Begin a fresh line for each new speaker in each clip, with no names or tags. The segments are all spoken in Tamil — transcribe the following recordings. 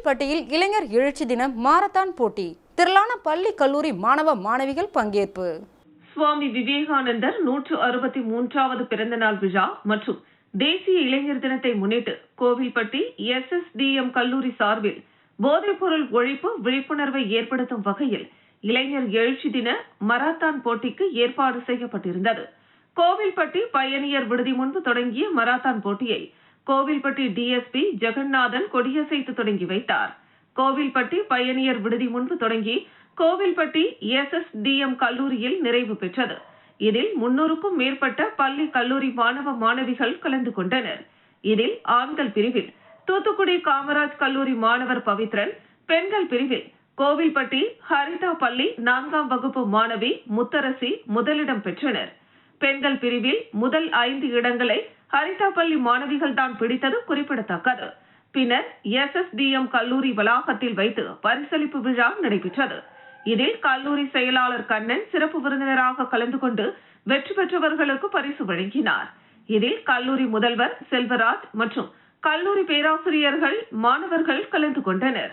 கோவில்பட்டியில் இளைஞர் எழுச்சி தினம் மாரத்தான் போட்டி. திரளான பள்ளி கல்லூரி மாணவ மாணவிகள் பங்கேற்பு.
சுவாமி விவேகானந்தர் நூற்று அறுபத்தி மூன்றாவது பிறந்தநாள் விழா மற்றும் தேசிய இளைஞர் தினத்தை முன்னிட்டு Kovilpatti S S D M கல்லூரி சார்பில் போதைப்பொருள் ஒழிப்பு விழிப்புணர்வை ஏற்படுத்தும் வகையில் இளைஞர் எழுச்சி தின மராத்தான் போட்டிக்கு ஏற்பாடு செய்யப்பட்டிருந்தது. கோவில்பட்டி பயணியர் விடுதி முன்பு தொடங்கிய மராத்தான் போட்டியை கோவில்பட்டி டிஎஸ்பி ஜெகநாதன் கொடியசைத்து தொடங்கி வைத்தார். கோவில்பட்டி பயணியர் விடுதி முன்பு தொடங்கி Kovilpatti S S D M கல்லூரியில் நிறைவு பெற்றது. இதில் முன்னூறுக்கும் மேற்பட்ட பள்ளி கல்லூரி மாணவ மாணவிகள் கலந்து கொண்டனர். இதில் ஆண்கள் பிரிவில் தூத்துக்குடி காமராஜ் கல்லூரி மாணவர் பவித்ரன் பெண்கள் பிரிவில் கோவில்பட்டி ஹரிதா பள்ளி நான்காம் வகுப்பு மாணவி முத்தரசி முதலிடம் பெற்றனர். பெண்கள் பிரிவில் முதல் ஐந்து இடங்களை ஹரிதா பள்ளி மாணவிகள் தான் பிடித்தது குறிப்பிடத்தக்கது. பின்னர் எஸ் எஸ் டிஎம் கல்லூரி வளாகத்தில் வைத்து பரிசளிப்பு விழா நடைபெற்றது. இதில் கல்லூரி செயலாளர் கண்ணன் சிறப்பு விருந்தினராக கலந்து கொண்டு வெற்றி பெற்றவர்களுக்கு பரிசு வழங்கினார். இதில் கல்லூரி முதல்வர் செல்வராஜ் மற்றும் கல்லூரி பேராசிரியர்கள் மாணவர்கள் கலந்து கொண்டனர்.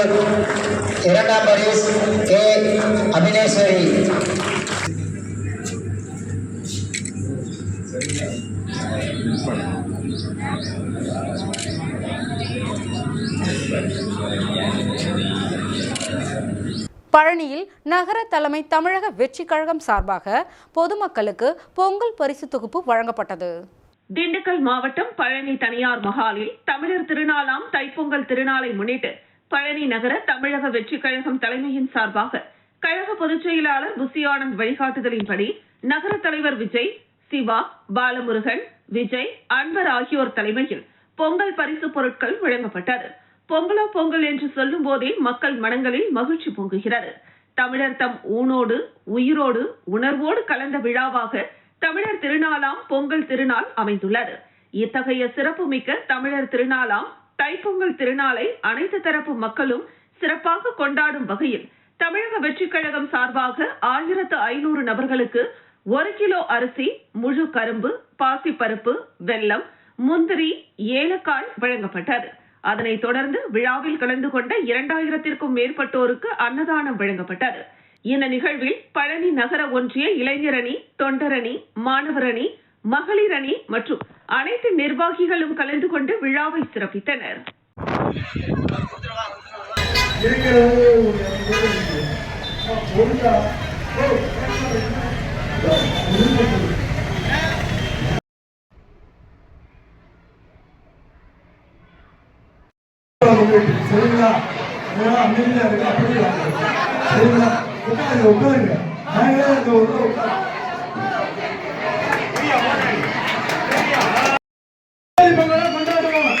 இரண்டாம் பரிஸ் கே. அபினேஸ்வரி.
பழனியில் நகர தலைமை தமிழக வெற்றி கழகம் சார்பாக பொதுமக்களுக்கு பொங்கல் பரிசு தொகுப்பு வழங்கப்பட்டது.
திண்டுக்கல் மாவட்டம் பழனி தனியார் மஹாலில் தமிழர் திருநாளாம் தைப்பொங்கல் திருநாளை முன்னிட்டு பழனி நகர தமிழக வெற்றிக் கழகம் தலைமையின் சார்பாக கழக பொதுச் செயலாளர் புசி வழிகாட்டுதலின்படி நகர தலைவர் விஜய் சிவா பாலமுருகன் விஜய் அன்பர் ஆகியோர் தலைமையில் பொங்கல் பரிசு பொருட்கள் வழங்கப்பட்டது. பொங்கலோ பொங்கல் என்று சொல்லும் போதே மக்கள் மனங்களில் மகிழ்ச்சி பொங்குகிறது. தமிழர் தம் ஊனோடு உயிரோடு உணர்வோடு கலந்த விழாவாக தமிழர் திருநாளாம் பொங்கல் திருநாள் அமைந்துள்ளது. இத்தகைய சிறப்புமிக்க தமிழர் திருநாளாம் தைப்பொங்கல் திருநாளை அனைத்து தரப்பு மக்களும் சிறப்பாக கொண்டாடும் வகையில் தமிழக வெற்றிக் கழகம் சார்பாக ஆயிரத்து ஐநூறு நபர்களுக்கு ஒரு கிலோ அரிசி முழு கரும்பு பாசிப்பருப்பு வெல்லம் முந்திரி ஏலக்காய் வழங்கப்பட்டது. அதனைத் தொடர்ந்து விழாவில் கலந்து கொண்ட இரண்டாயிரத்திற்கும் மேற்பட்டோருக்கு அன்னதானம் வழங்கப்பட்டது. இந்த நிகழ்வில் பழனி நகர ஒன்றிய இளைஞரணி தொண்டரணி மாணவரணி மகளிர் அணி மற்றும் அனைத்து நிர்வாகிகளும் கலந்து கொண்டு விழாவை சிறப்பித்தனர்.
சரிங்களா உட்காருங்க உட்காருங்க நாங்களே இந்த ஒரு உட்காரு பொங்கலை கொண்டாடுவோம்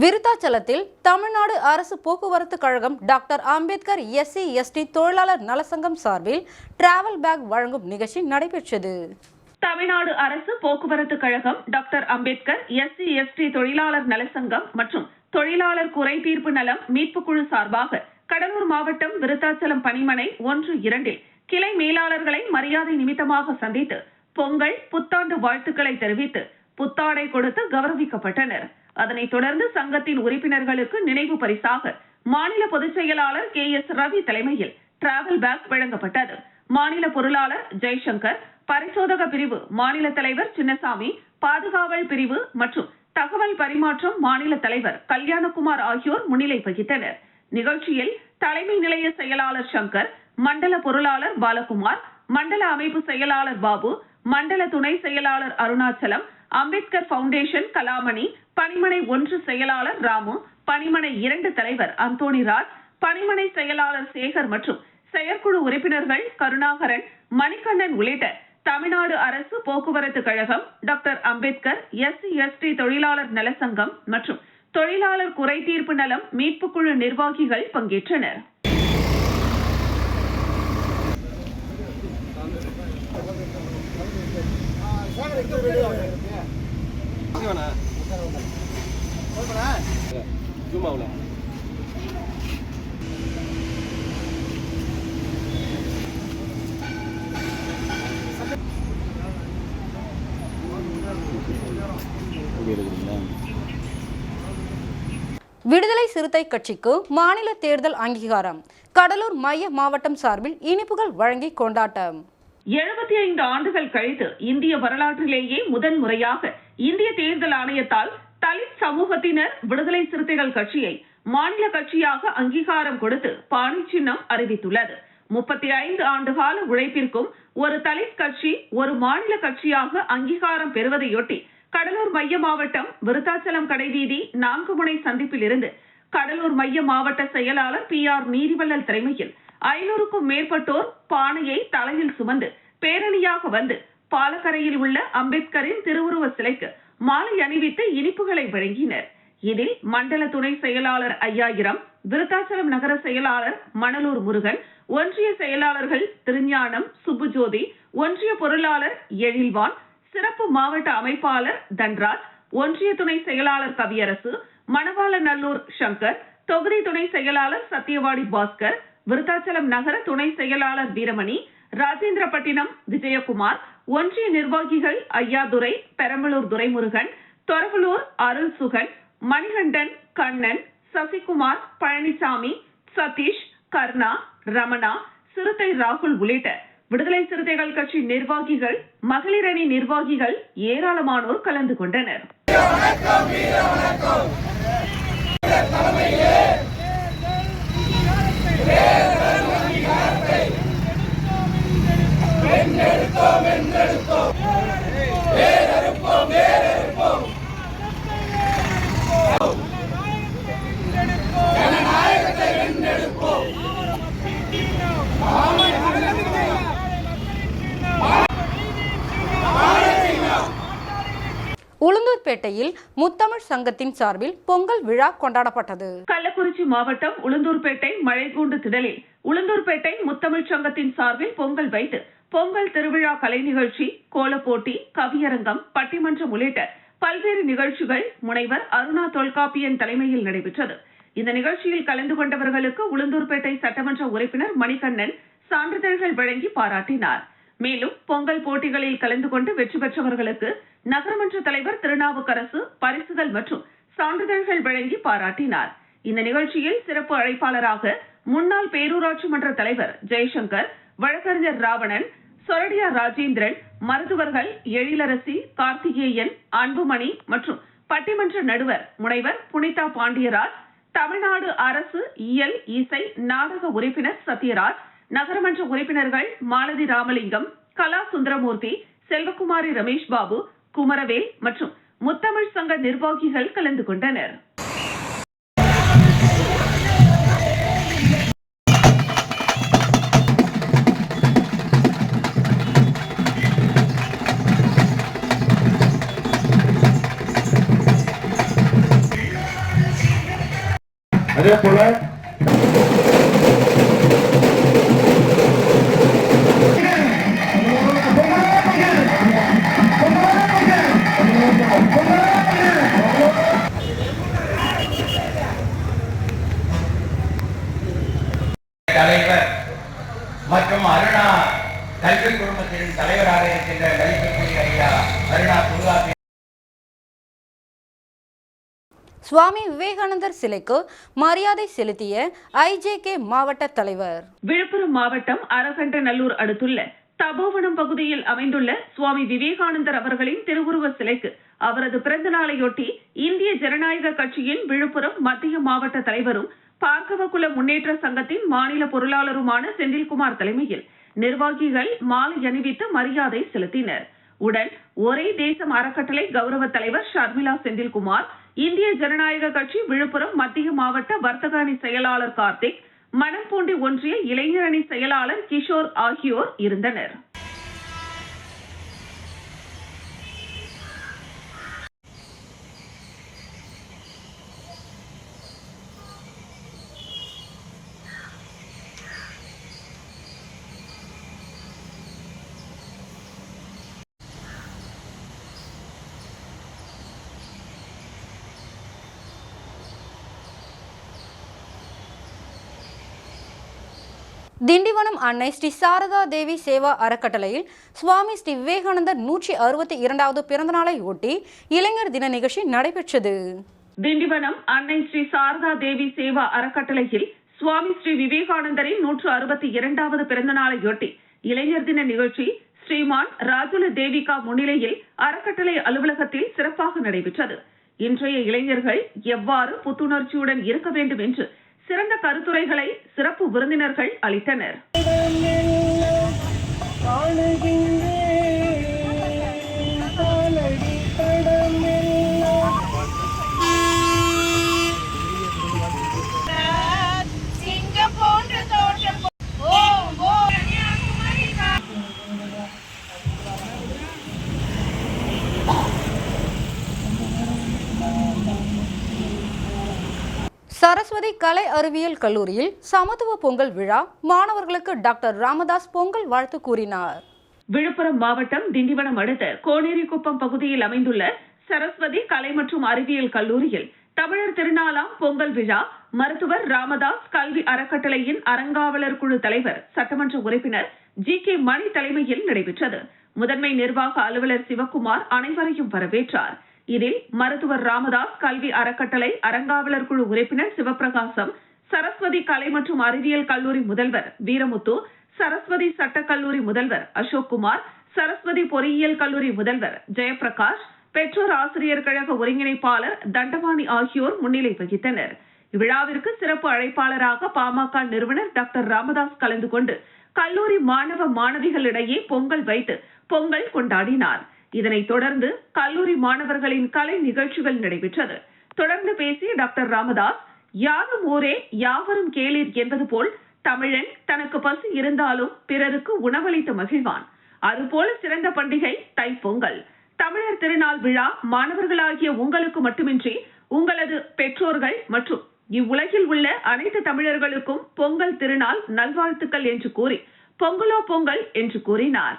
விருத்தாச்சலத்தில் தமிழ்நாடு அரசு போக்குவரத்து கழகம் டாக்டர் அம்பேத்கர் எஸ்சி எஸ்டி தொழிலாளர் நலசங்கம் சார்பில் டிராவல் பேக் வழங்கும் நிகழ்ச்சி நடைபெற்றது.
தமிழ்நாடு அரசு போக்குவரத்து கழகம் டாக்டர் அம்பேத்கர் எஸ்சி எஸ்டி தொழிலாளர் நலசங்கம் மற்றும் தொழிலாளர் குறை தீர்ப்பு நலம் மீட்பு குழு சார்பாக கடலூர் மாவட்டம் விருத்தாச்சலம் பணிமனை ஒன்று இரண்டில் கிளை மேலாளர்களை மரியாதை நிமித்தமாக சந்தித்து பொங்கல் புத்தாண்டு வாழ்த்துக்களை தெரிவித்து புத்தாடை கொடுத்து கௌரவிக்கப்பட்டனர். அதனைத் தொடர்ந்து சங்கத்தின் உறுப்பினர்களுக்கு நினைவு பரிசாக மாநில பொதுச் செயலாளர் கே எஸ் ரவி தலைமையில் டிராவல் பேக் வழங்கப்பட்டது. மாநில பொருளாளர் ஜெய்சங்கர் பரிசோதக பிரிவு மாநில தலைவர் சின்னசாமி பாதுகாவல் பிரிவு மற்றும் தகவல் பரிமாற்றம் மாநில தலைவர் கல்யாணகுமார் ஆகியோர் முன்னிலை வகித்தனர். நிகழ்ச்சியில் தலைமை நிலைய செயலாளர் சங்கர் மண்டல பொருளாளர் பாலகுமார் மண்டல அமைப்பு செயலாளர் பாபு மண்டல துணை செயலாளர் அருணாச்சலம் அம்பேத்கர் பவுண்டேஷன் கலாமணி பணிமனை ஒன்று செயலாளர் ராமு பணிமனை இரண்டு தலைவர் அந்தோணி ராஜ் பணிமனை செயலாளர் சேகர் மற்றும் செயற்குழு உறுப்பினர்கள் கருணாகரன் மணிகண்ணன் உள்ளிட்ட தமிழ்நாடு அரசு போக்குவரத்து கழகம் டாக்டர் அம்பேத்கர் எஸ்சி எஸ்டி தொழிலாளர் நலசங்கம் மற்றும் தொழிலாளர் குறை தீர்ப்பு நலம் மீட்பு குழு நிர்வாகிகள் பங்கேற்றனர்.
விடுதலை சிறுத்தை கட்சிக்கு மாநில தேர்தல் அங்கீகாரம். கடலூர் மைய மாவட்டம் சார்பில் இனிப்புகள் வழங்கி கொண்டாட்டம்.
எழுபத்தி ஐந்து ஆண்டுகள் கழித்து இந்திய வரலாற்றிலேயே முதன் முறையாக இந்திய தேர்தல் ஆணையத்தால் தலித் சமூகத்தினர் விடுதலை சிறுத்தைகள் கட்சியை மாநில கட்சியாக அங்கீகாரம் கொடுத்து பாணி சின்னம் அறிவித்துள்ளது. முப்பத்தி ஐந்து ஆண்டுகால உழைப்பிற்கும் ஒரு தலித் கட்சி ஒரு மாநில கட்சியாக அங்கீகாரம் பெறுவதையொட்டி கடலூர் மைய மாவட்டம் விருத்தாச்சலம் கடைவீதி நான்கு முனை சந்திப்பில் இருந்து கடலூர் மைய மாவட்ட செயலாளர் பி ஆர் நீதிவள்ளல் தலைமையில் ஐநூறுக்கும் மேற்பட்டோர் பானையை தலையில் சுமந்து பேரணியாக வந்து பாலக்கரையில் உள்ள அம்பேத்கரின் திருவுருவ சிலைக்கு மாலை அணிவித்து இனிப்புகளை வழங்கினர். இதில் மண்டல துணை செயலாளர் ஐயாயிரம் விருத்தாச்சலம் நகர செயலாளர் மணலூர் முருகன் ஒன்றிய செயலாளர்கள் திருஞானம் சுப்புஜோதி ஒன்றிய பொருளாளர் எழில்வான் சிறப்பு மாவட்ட அமைப்பாளர் தன்ராஜ் ஒன்றிய துணை செயலாளர் கவியரசு மணவாளநல்லூர் சங்கர் தொகுதி துணை செயலாளர் சத்தியவாடி பாஸ்கர் விருத்தாச்சலம் நகர துணை செயலாளர் வீரமணி ராஜேந்திரப்பட்டினம் விஜயகுமார் ஒன்றிய நிர்வாகிகள் ஐயாதுரை பெரம்பலூர் துரைமுருகன் தொரவலூர் அருள் சுகன் மணிகண்டன் கண்ணன் சசிகுமார் பழனிசாமி சதீஷ் கர்ணா ரமணா சிறுத்தை ராகுல் உள்ளிட்ட விடுதலை சிறுத்தைகள் கட்சி நிர்வாகிகள் மகளிர் அணி நிர்வாகிகள் ஏராளமானோர் கலந்து கொண்டனர்.
வென்றெடுத்தோம் வென்றெடுத்தோம் உளுந்தூர்பேட்டையில் முத்தமிழ் சங்கத்தின் சார்பில் பொங்கல் விழா கொண்டாடப்பட்டது.
கள்ளக்குறிச்சி மாவட்டம் உளுந்தூர்பேட்டை மழைக்கூண்டு திடலில் உளுந்தூர்பேட்டை முத்தமிழ் சங்கத்தின் சார்பில் பொங்கல் வைத்து பொங்கல் திருவிழா கலை நிகழ்ச்சி கோலப்போட்டி கவியரங்கம் பட்டிமன்றம் உள்ளிட்ட பல்வேறு நிகழ்ச்சிகள் முனைவர் அருணா தொல்காப்பியன் தலைமையில் நடைபெற்றது. இந்த நிகழ்ச்சியில் கலந்து கொண்டவர்களுக்கு உளுந்தூர்பேட்டை சட்டமன்ற உறுப்பினர் மணிகண்ணன் சான்றிதழ்கள் வழங்கி பாராட்டினார். மேலும் பொங்கல் போட்டிகளில் கலந்து கொண்டு வெற்றி பெற்றவர்களுக்கு நகரமன்ற தலைவர் திருநாவுக்கரசு பரிசுகள் மற்றும் சான்றிதழ்கள் வழங்கி பாராட்டினார். இந்த நிகழ்ச்சியில் சிறப்பு அழைப்பாளராக முன்னாள் பேரூராட்சி மன்ற தலைவர் ஜெய்சங்கர் வழக்கறிஞர் ராவணன் சொரடியா ராஜேந்திரன் மருத்துவர்கள் எழிலரசி கார்த்திகேயன் அன்புமணி மற்றும் பட்டிமன்ற நடுவர் முனைவர் புனிதா பாண்டியராஜ் தமிழ்நாடு அரசு இயல் இசை நாடக உறுப்பினர் சத்யராஜ் நகரமன்ற உறுப்பினர்கள் மாலதி ராமலிங்கம் கலா சுந்தரமூர்த்தி செல்வகுமாரி ரமேஷ் பாபு குமரவேல் மற்றும் முத்தமிழ் சங்க நிர்வாகிகள் கலந்து கொண்டனர்.
அதே போல
சுவாமி விவேகானந்தர் சிலைக்கு மரியாதை செலுத்திய ஐஜேகே மாவட்ட தலைவர்.
விழுப்புரம் மாவட்டம் அரகண்டநல்லூர் அடுத்துள்ள தபோவனம் பகுதியில் அமைந்துள்ள சுவாமி விவேகானந்தர் அவர்களின் திருவுருவ சிலைக்கு அவரது பிறந்த நாளையொட்டி இந்திய ஜனநாயக கட்சியின் விழுப்புரம் மத்திய மாவட்ட தலைவரும் பார்க்கவகுல முன்னேற்ற சங்கத்தின் மாநில பொருளாளருமான செந்தில்குமார் தலைமையில் நிர்வாகிகள் மாலை அணிவித்து மரியாதை செலுத்தினர். உடன் ஒரே தேசம் அறக்கட்டளை கௌரவ தலைவர் ஷர்மிளா செந்தில்குமார் இந்திய ஜனநாயக கட்சி விழுப்புரம் மத்திய மாவட்ட வர்த்தக அணி செயலாளர் கார்த்திக் மணம்பூண்டி ஒன்றிய இளைஞரணி செயலாளர் கிஷோர் ஆகியோர் இருந்தனர்.
திண்டிவனம் அன்னை ஸ்ரீ சாரதா தேவி சேவா அறக்கட்டளையில் சுவாமி ஸ்ரீ விவேகானந்தர் நூற்றி அறுபத்தி இரண்டாவது பிறந்தநாளை ஒட்டி இளைஞர் தின நிகழ்ச்சி நடைபெற்றது.
திண்டிவனம் அன்னை ஸ்ரீ சாரதா தேவி சேவா அறக்கட்டளையில் சுவாமி ஸ்ரீ விவேகானந்தரின் நூற்று அறுபத்தி இரண்டாவது பிறந்தநாளையொட்டி இளைஞர் தின நிகழ்ச்சி ஸ்ரீமான் ராஜுல தேவிகா முன்னிலையில் அறக்கட்டளை அலுவலகத்தில் சிறப்பாக நடைபெற்றது. இன்றைய இளைஞர்கள் எவ்வாறு புத்துணர்ச்சியுடன் இருக்க வேண்டும் என்று சிறந்த கருத்துரைகளை சிறப்பு விருந்தினர்கள் அளித்தனர்.
சரஸ்வதி கலை அறிவியல் கல்லூரியில் சமத்துவ பொங்கல் விழா மாணவர்களுக்கு டாக்டர் ராமதாஸ் பொங்கல் வாழ்த்து கூறினார்.
விழுப்புரம் மாவட்டம் திண்டிவனம் அடுத்த கோனேரிக்குப்பம் பகுதியில் அமைந்துள்ள சரஸ்வதி கலை மற்றும் அறிவியல் கல்லூரியில் தமிழர் திருநாளாம் பொங்கல் விழா மருத்துவர் ராமதாஸ் கல்வி அறக்கட்டளையின் அறங்காவலர் குழு தலைவர் சட்டமன்ற உறுப்பினர் ஜி கே மணி தலைமையில் நடைபெற்றது. முதன்மை நிர்வாக அலுவலர் சிவக்குமார் அனைவரையும் வரவேற்றார். இதில் மருத்துவர் ராமதாஸ் கல்வி அறக்கட்டளை அறங்காவலர் குழு உறுப்பினர் சிவபிரகாசம் சரஸ்வதி கலை மற்றும் அறிவியல் கல்லூரி முதல்வர் வீரமுத்து சரஸ்வதி சட்டக்கல்லூரி முதல்வர் அசோக் குமார் சரஸ்வதி பொறியியல் கல்லூரி முதல்வர் ஜெயபிரகாஷ் பெற்றோர் ஆசிரியர் கழக ஒருங்கிணைப்பாளர் தண்டபாணி ஆகியோர் முன்னிலை வகித்தனர். இவ்விழாவிற்கு சிறப்பு அழைப்பாளராக பாமக நிறுவனர் டாக்டர் ராமதாஸ் கலந்து கொண்டு கல்லூரி மாணவ மாணவிகளிடையே பொங்கல் வைத்து பொங்கல் கொண்டாடினார். இதனைத் தொடர்ந்து கல்லூரி மாணவர்களின் கலை நிகழ்ச்சிகள் நடைபெற்றது. தொடர்ந்து பேசிய டாக்டர் ராமதாஸ் யாரும் ஊரே யாவரும் கேளீர் என்பது போல் தமிழன் தனக்கு பசி இருந்தாலும் பிறருக்கு உணவளித்து மகிழ்வான். அதுபோல சிறந்த பண்டிகை தைப்பொங்கல். தமிழர் திருநாள் விழா மாணவர்களாகிய உங்களுக்கு மட்டுமின்றி உங்களது பெற்றோர்கள் மற்றும் இவ்வுலகில் உள்ள அனைத்து தமிழர்களுக்கும் பொங்கல் திருநாள் நல்வாழ்த்துக்கள் என்று கூறி பொங்கலோ பொங்கல் என்று கூறினார்.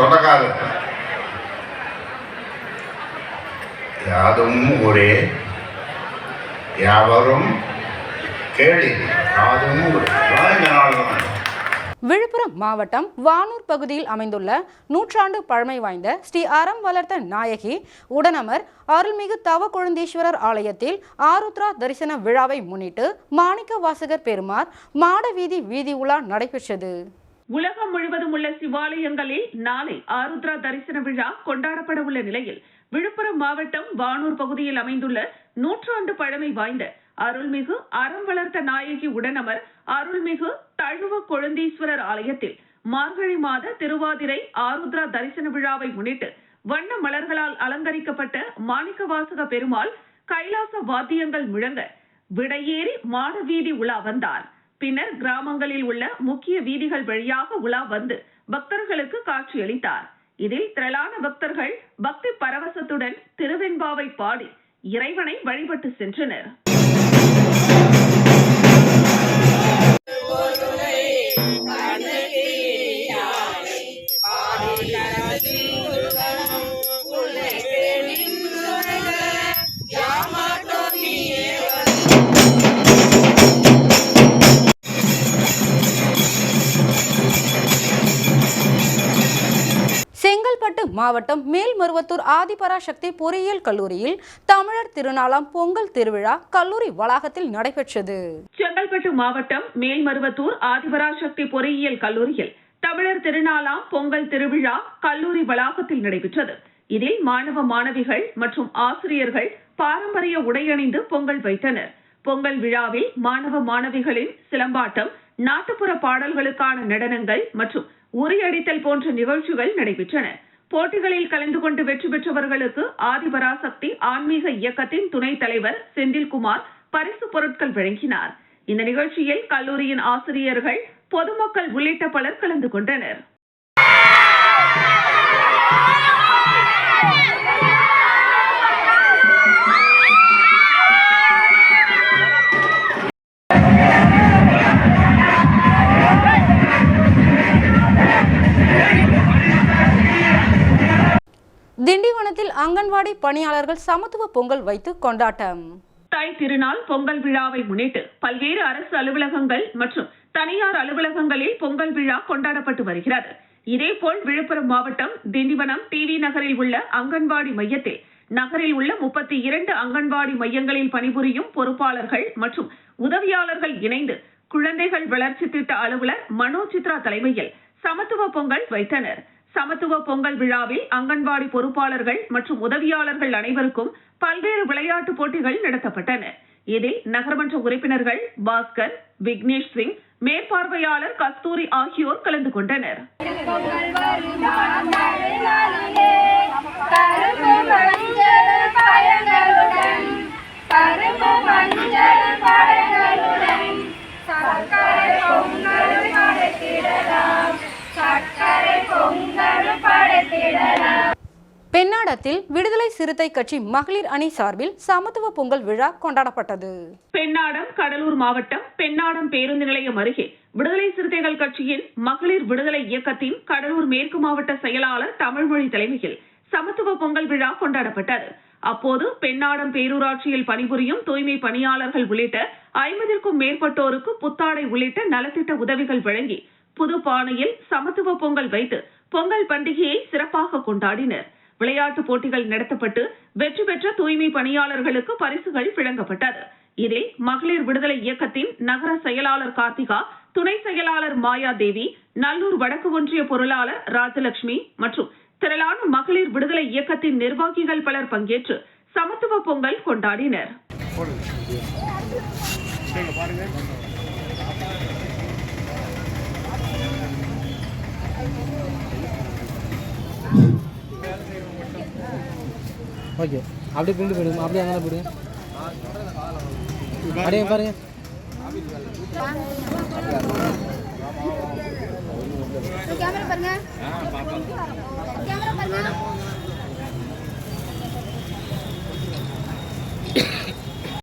சொந்தக்காரர். யாதும் ஒரே யாவரும் கேளி. யாதும்
விழுப்புரம் மாவட்டம் வானூர் பகுதியில் அமைந்துள்ள நூற்றாண்டு பழமை வாய்ந்த ஸ்ரீ அறம் வளர்த்த நாயகி உடனமர் அருள்மிகு தவ குழந்தீஸ்வரர் ஆலயத்தில் ஆருத்ரா தரிசன விழாவை முன்னிட்டு மாணிக்க வாசகர் பெருமார் மாட வீதி வீதி உலா நடைபெற்றது.
உலகம் முழுவதும் உள்ள சிவாலயங்களில் நாளை ஆருத்ரா தரிசன விழா கொண்டாடப்பட உள்ள நிலையில் விழுப்புரம் மாவட்டம் வானூர் பகுதியில் அமைந்துள்ள நூற்றாண்டு பழமை வாய்ந்த அருள்மிகு அறம் வளர்த்த நாயகி உடனமர் அருள்மிகு தழுவ கொழுந்தீஸ்வரர் ஆலயத்தில் மார்கழி மாத திருவாதிரை ஆருத்ரா தரிசன விழாவை முன்னிட்டு வண்ண மலர்களால் அலங்கரிக்கப்பட்ட மாணிக்கவாசக பெருமாள் கைலாச வாத்தியங்கள் முழங்க விடையேறி மாடவீதி உலா வந்தார். பின்னர் கிராமங்களில் உள்ள முக்கிய வீதிகள் வழியாக உலா வந்து பக்தர்களுக்கு காட்சியளித்தார். இதில் திரளான பக்தர்கள் பக்தி பரவசத்துடன் திருவெண்பாவை பாடி இறைவனை வழிபட்டு சென்றனர்.
மாவட்டம் மேல்மருவத்தூர் ஆதிபராசக்தி பொறியியல் கல்லூரியில் தமிழர் திருநாளாம் பொங்கல் திருவிழா கல்லூரி வளாகத்தில் நடைபெற்றது.
செங்கல்பட்டு மாவட்டம் மேல்மருவத்தூர் ஆதிபராசக்தி பொறியியல் கல்லூரியில் தமிழர் திருநாளாம் பொங்கல் திருவிழா கல்லூரி வளாகத்தில் நடைபெற்றது. இதில் மாணவ மாணவிகள் மற்றும் ஆசிரியர்கள் பாரம்பரிய உடையணிந்து பொங்கல் வைத்தனர். பொங்கல் விழாவில் மாணவ மாணவிகளின் சிலம்பாட்டம் நாட்டுப்புற பாடல்களுக்கான நடனங்கள் மற்றும் உரியடித்தல் போன்ற நிகழ்ச்சிகள் நடைபெற்றன. போட்டிகளில் கலந்து கொண்டு வெற்றி பெற்றவர்களுக்கு ஆதிபராசக்தி ஆன்மீக இயக்கத்தின் துணைத் தலைவர் செந்தில்குமார் பரிசு பொருட்கள் வழங்கினார். இந்த நிகழ்ச்சியில் கல்லூரியின் ஆசிரியர்கள் பொதுமக்கள் உள்ளிட்ட பலர் கலந்து கொண்டனர்.
திண்டிவனத்தில் அங்கன்வாடி பணியாளர்கள் சமத்துவ பொங்கல் வைத்து கொண்டாட்டம்.
தை திருநாள் பொங்கல் விழாவை முன்னிட்டு பல்வேறு அரசு அலுவலகங்கள் மற்றும் தனியார் அலுவலகங்களில் பொங்கல் விழா கொண்டாடப்பட்டு வருகிறது. இதேபோல் விழுப்புரம் மாவட்டம் திண்டிவனம் டிவி நகரில் உள்ள அங்கன்வாடி மையத்தில் நகரில் உள்ள முப்பத்தி இரண்டு அங்கன்வாடி மையங்களில் பணிபுரியும் பொறுப்பாளர்கள் மற்றும் உதவியாளர்கள் இணைந்து குழந்தைகள் வளர்ச்சி திட்ட அலுவலர் மனோ சித்ரா தலைமையில் சமத்துவ பொங்கல் வைத்தனர். சமத்துவ பொங்கல் விழாவில் அங்கன்வாடி பொறுப்பாளர்கள் மற்றும் உதவியாளர்கள் அனைவருக்கும் பல்வேறு விளையாட்டுப் போட்டிகள் நடத்தப்பட்டன. இதில் நகர்மன்ற உறுப்பினர்கள் பாஸ்கர் விக்னேஷ் சிங் மேற்பார்வையாளர் கஸ்தூரி ஆகியோர் கலந்து கொண்டனர்.
சர்க்கரை பொங்கல்
பெண்ணாடத்தில் விடுதலை சிறுத்தை கட்சி மகளிர் அணி சார்பில் சமத்துவ பொங்கல் விழா கொண்டாடப்பட்டது.
பெண்ணாடம் கடலூர் மாவட்டம் பெண்ணாடம் பேருந்து நிலையம் அருகே விடுதலை சிறுத்தைகள் கட்சியின் மகளிர் விடுதலை இயக்கத்தின் கடலூர் மேற்கு மாவட்ட செயலாளர் தமிழ்மொழி தலைமையில் சமத்துவ பொங்கல் விழா கொண்டாடப்பட்டது. அப்போது பெண்ணாடம் பேரூராட்சியில் பணிபுரியும் தூய்மை பணியாளர்கள் உள்ளிட்ட ஐம்பதிற்கும் மேற்பட்டோருக்கு புத்தாடை உள்ளிட்ட நலத்திட்ட உதவிகள் வழங்கி புது பானையில் சமத்துவ பொங்கல் வைத்து பொங்கல் பண்டிகையை சிறப்பாக கொண்டாடினர். விளையாட்டுப் போட்டிகள் நடத்தப்பட்டு வெற்றி பெற்ற தூய்மை பணியாளர்களுக்கு பரிசுகள் வழங்கப்பட்டது. இதில் மகளிர் விடுதலை இயக்கத்தின் நகர செயலாளர் கார்த்திகா துணை செயலாளர் மாயாதேவி நல்லூர் வடக்கு ஒன்றிய பொருளாளர் ராஜலட்சுமி மற்றும் திரளான மகளிர் விடுதலை இயக்கத்தின் நிர்வாகிகள் பலர் பங்கேற்று சமத்துவ பொங்கல் கொண்டாடினர்.
ஓகே. அப்படியே பிரிண்ட் போயிடுங்க அப்படியே அங்கே போயிடுங்க அப்படியே பாருங்க.
பாருங்க.